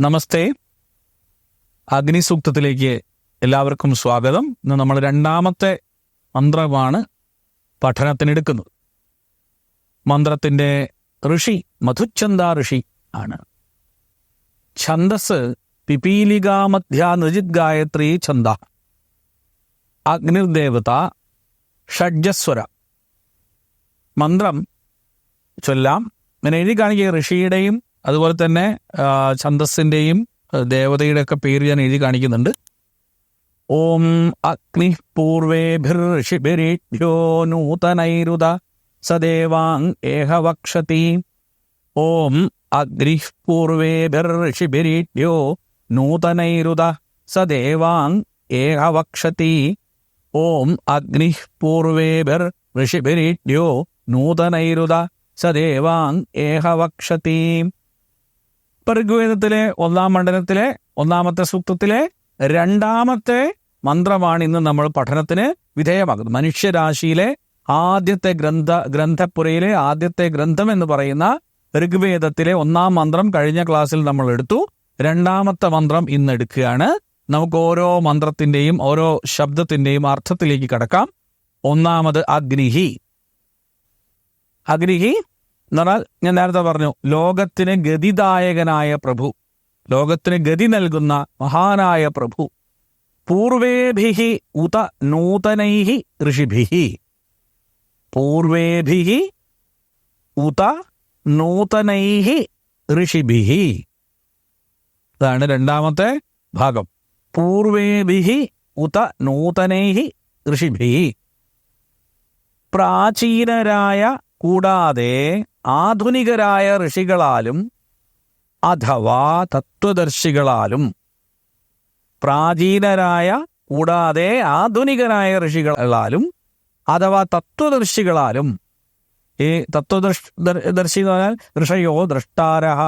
നമസ്തേ. അഗ്നിസൂക്തത്തിലേക്ക് എല്ലാവർക്കും സ്വാഗതം. ഇന്ന് നമ്മൾ രണ്ടാമത്തെ മന്ത്രമാണ് പഠനത്തിനെടുക്കുന്നത്. മന്ത്രത്തിന്റെ ഋഷി മധുച്ഛന്ദ ഋഷി ആണ്. ഛന്ദസ് പിപീലികാമധ്യ നജിത് ഗായത്രി ഛന്ദ. അഗ്നിർദേവത ഷഡ്ജസ്വര. മന്ത്രം ചൊല്ലാം. ഇങ്ങനെ എഴുതി കാണിക്കുക ഋഷിയുടെയും അതുപോലെ തന്നെ ഛന്ദസ്സിന്റെയും ദേവതയുടെ ഒക്കെ പേര് ഞാൻ എഴുതി കാണിക്കുന്നുണ്ട്. ഓം അഗ്നി പൂർവേഭിർഷിഭിരേഭ്യോ നൂതനൈരുത സദേവാങ് ഏഹവക്ഷതി ഓം അഗ്നി പൂർവേഭിർഷിഭിരേഭ്യോ നൂതനൈരുത സദേവാങ് ഏഹവക്ഷതി ഓം അഗ്നി പൂർവേഭിർ ഋഷിഭിരീഭ്യോ നൂതനൈരുത സദേവാങ് ഏഹവക്ഷതി ഋഗ്വേദത്തിലെ ഒന്നാം മണ്ഡലത്തിലെ ഒന്നാമത്തെ സൂക്തത്തിലെ രണ്ടാമത്തെ മന്ത്രമാണ് ഇന്ന് നമ്മൾ പഠനത്തിന് വിധേയമാകുന്നത് മനുഷ്യരാശിയിലെ ആദ്യത്തെ ഗ്രന്ഥ ഗ്രന്ഥപ്പുരയിലെ ആദ്യത്തെ ഗ്രന്ഥം എന്ന് പറയുന്ന ഋഗ്വേദത്തിലെ ഒന്നാം മന്ത്രം കഴിഞ്ഞ ക്ലാസ്സിൽ നമ്മൾ എടുത്തു. രണ്ടാമത്തെ മന്ത്രം ഇന്ന് എടുക്കുകയാണ്. നമുക്ക് ഓരോ മന്ത്രത്തിന്റെയും ഓരോ ശബ്ദത്തിന്റെയും അർത്ഥത്തിലേക്ക് കടക്കാം. ഒന്നാമത് അഗ്നിഹി. അഗ്നിഹി എന്ന് പറഞ്ഞാൽ ഞാൻ നേരത്തെ പറഞ്ഞു ലോകത്തിന് ഗതിദായകനായ പ്രഭു ലോകത്തിന് ഗതി നൽകുന്ന മഹാനായ പ്രഭു പൂർവേഭിഹി ഉത നൂതനൈഹി ഋഷിഭിഹി പൂർവേഭിഹി ഉത നൂതനൈഹി ഋഷിഭിഹി. ഇതാണ് രണ്ടാമത്തെ ഭാഗം. പൂർവേഭിഹി ഉത നൂതനൈഹി ഋഷിഭിഹി. പ്രാചീനരായ കൂടാതെ ആധുനികരായ ഋഷികളാലും അഥവാ തത്വദർശികളാലും പ്രാചീനരായ കൂടാതെ ആധുനികരായ ഋഷികളാലും അഥവാ തത്വദർശികളാലും ഈ തത്വദർശി ദർശി എന്ന് പറഞ്ഞാൽ ഋഷയോ ദ്രഷ്ടാരഹ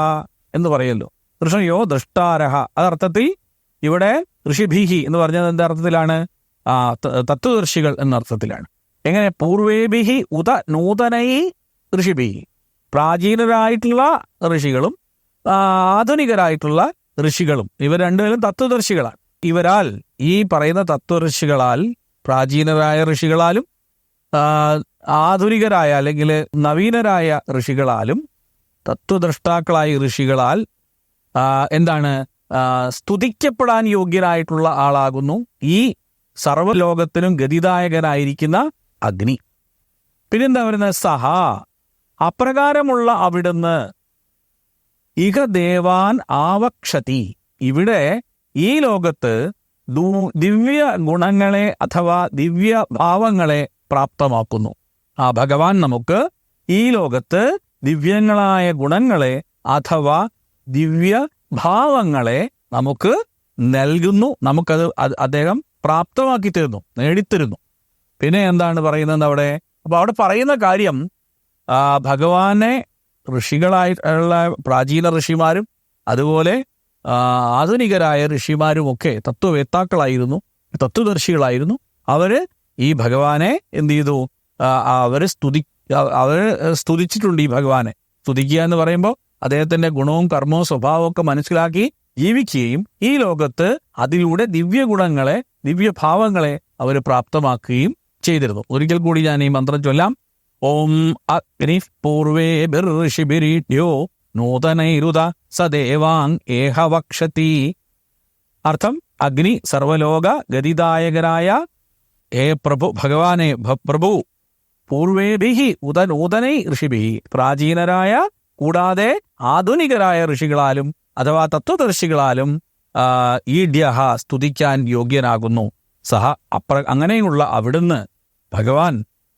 എന്ന് പറയല്ലോ ഋഷയോ ദ്രഷ്ടാരഹ അതർത്ഥത്തിൽ ഇവിടെ ഋഷിഭീഹി എന്ന് പറഞ്ഞത് എന്താ അർത്ഥത്തിലാണ്? ആ തത്വദർശികൾ എന്ന അർത്ഥത്തിലാണ്. എങ്ങനെ? പൂർവേഭിഹി ഉത നൂതനൈ ഋഷിഭിഹി. പ്രാചീനരായിട്ടുള്ള ഋഷികളും ആധുനികരായിട്ടുള്ള ഋഷികളും. ഇവർ രണ്ടുപേരും തത്വദർശികളാണ്. ഇവരാൽ ഈ പറയുന്ന തത്വഋഷികളാൽ പ്രാചീനരായ ഋഷികളാലും ആധുനികരായ അല്ലെങ്കിൽ നവീനരായ ഋഷികളാലും തത്വദ്രഷ്ടാക്കളായ ഋഷികളാൽ എന്താണ് സ്തുതിക്കപ്പെടാൻ യോഗ്യനായിട്ടുള്ള ആളാകുന്നു ഈ സർവലോകത്തിനും ഗതിദായകനായിരിക്കുന്ന അഗ്നി. പിന്നെന്താ പറയുന്നത്? സഹ. അപ്രകാരമുള്ള അവിടുന്ന് ഇഹ ദേവാൻ ആവക്ഷതി. ഇവിടെ ഈ ലോകത്ത് ദിവ്യ ഗുണങ്ങളെ അഥവാ ദിവ്യ ഭാവങ്ങളെ പ്രാപ്തമാക്കുന്നു. ആ ഭഗവാൻ നമുക്ക് ഈ ലോകത്ത് ദിവ്യങ്ങളായ ഗുണങ്ങളെ അഥവാ ദിവ്യ ഭാവങ്ങളെ നമുക്ക് നൽകുന്നു. നമുക്കത് അദ്ദേഹം പ്രാപ്തമാക്കി തരുന്നു നേടിത്തരുന്നു. പിന്നെ എന്താണ് പറയുന്നത് അവിടെ? അപ്പൊ അവിടെ പറയുന്ന കാര്യം ഭഗവാനെ ഋഷികളായിട്ടുള്ള പ്രാചീന ഋഷിമാരും അതുപോലെ ആധുനികരായ ഋഷിമാരും ഒക്കെ തത്വവേത്താക്കളായിരുന്നു തത്വദർശികളായിരുന്നു. അവർ ഈ ഭഗവാനെ എന്ത് ചെയ്തു? അവർ സ്തുതി അവർ സ്തുതിച്ചിട്ടുണ്ട് ഈ ഭഗവാനെ. സ്തുതിക്കുക എന്ന് പറയുമ്പോൾ അദ്ദേഹത്തിന്റെ ഗുണവും കർമ്മവും സ്വഭാവവും ഒക്കെ മനസ്സിലാക്കി ജീവിക്കുകയും ഈ ലോകത്ത് അതിലൂടെ ദിവ്യ ഗുണങ്ങളെ ദിവ്യഭാവങ്ങളെ അവർ പ്രാപ്തമാക്കുകയും ചെയ്തിരുന്നു. ഒരിക്കൽ കൂടി ഞാൻ ഈ മന്ത്രം ചൊല്ലാം. ഓം അഗ്നി പൂർവേ ബിർഷിബിരീഡ്യോ നൂതനൈരുത സദേവാങ് ഏഹവക്ഷതി അർത്ഥം അഗ്നി സർവലോക ഗതിദായകരായ ഹേ പ്രഭു ഭഗവാനെ പ്രഭു പൂർവേഭിഹി ഉത നൂതനൈ ഋഷിഭി പ്രാചീനരായ കൂടാതെ ആധുനികരായ ഋഷികളാലും അഥവാ തത്വദർശികളാലും ഈഡ്യഹ സ്തുതിക്കാൻ യോഗ്യനാകുന്നു. സഹ അപ്ര അങ്ങനെയുള്ള അവിടുന്ന് ഭഗവാൻ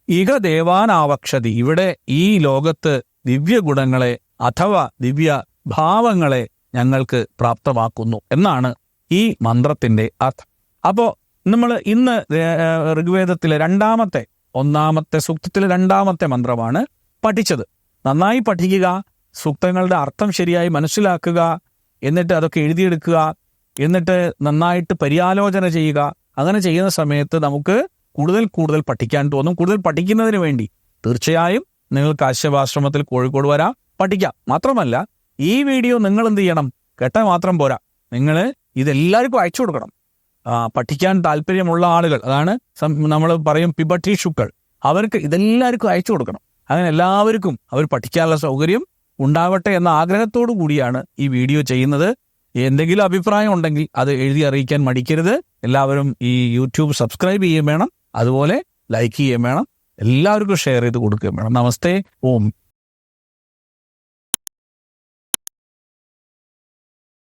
ഇഹ ദേവാനാവക്ഷതി ഇവിടെ ഈ ലോകത്ത് ദിവ്യ ഗുണങ്ങളെ അഥവാ ദിവ്യ ഭാവങ്ങളെ ഞങ്ങൾക്ക് പ്രാപ്തമാക്കുന്നു എന്നാണ് ഈ മന്ത്രത്തിന്റെ അർത്ഥം. അപ്പോ നമ്മൾ ഇന്ന് ഋഗ്വേദത്തിലെ രണ്ടാമത്തെ ഒന്നാമത്തെ സൂക്തത്തിലെ രണ്ടാമത്തെ മന്ത്രമാണ് പഠിച്ചത്. നന്നായി പഠിക്കുക സൂക്തങ്ങളുടെ അർത്ഥം ശരിയായി മനസ്സിലാക്കുക എന്നിട്ട് അതൊക്കെ എഴുതിയെടുക്കുക എന്നിട്ട് നന്നായിട്ട് പര്യാലോചന ചെയ്യുക. അങ്ങനെ ചെയ്യുന്ന സമയത്ത് നമുക്ക് കൂടുതൽ കൂടുതൽ പഠിക്കാൻ തോന്നും. കൂടുതൽ പഠിക്കുന്നതിന് വേണ്ടി തീർച്ചയായും നിങ്ങൾക്ക് ആശയവാശ്രമത്തിൽ കോഴിക്കോട് വരാം. പഠിക്കാം. മാത്രമല്ല ഈ വീഡിയോ നിങ്ങൾ എന്ത് ചെയ്യണം? കേട്ട മാത്രം പോരാ. നിങ്ങൾ ഇതെല്ലാവർക്കും അയച്ചു കൊടുക്കണം. പഠിക്കാൻ താല്പര്യമുള്ള ആളുകൾ അതാണ് നമ്മൾ പറയും പിബട്ടീഷുക്കൾ അവർക്ക് ഇതെല്ലാവർക്കും അയച്ചു കൊടുക്കണം. അങ്ങനെ എല്ലാവർക്കും അവർ പഠിക്കാനുള്ള സൗകര്യം ഉണ്ടാവട്ടെ എന്ന ആഗ്രഹത്തോടു കൂടിയാണ് ഈ വീഡിയോ ചെയ്യുന്നത്. എന്തെങ്കിലും അഭിപ്രായം ഉണ്ടെങ്കിൽ അത് എഴുതി അറിയിക്കാൻ മടിക്കരുത്. എല്ലാവരും ഈ യൂട്യൂബ് സബ്സ്ക്രൈബ് ചെയ്യുകയും വേണം. അതുപോലെ ലൈക്ക് ചെയ്യുകയും വേണം. എല്ലാവർക്കും ഷെയർ ചെയ്ത് കൊടുക്കുകയും വേണം. നമസ്തേ. ഓം.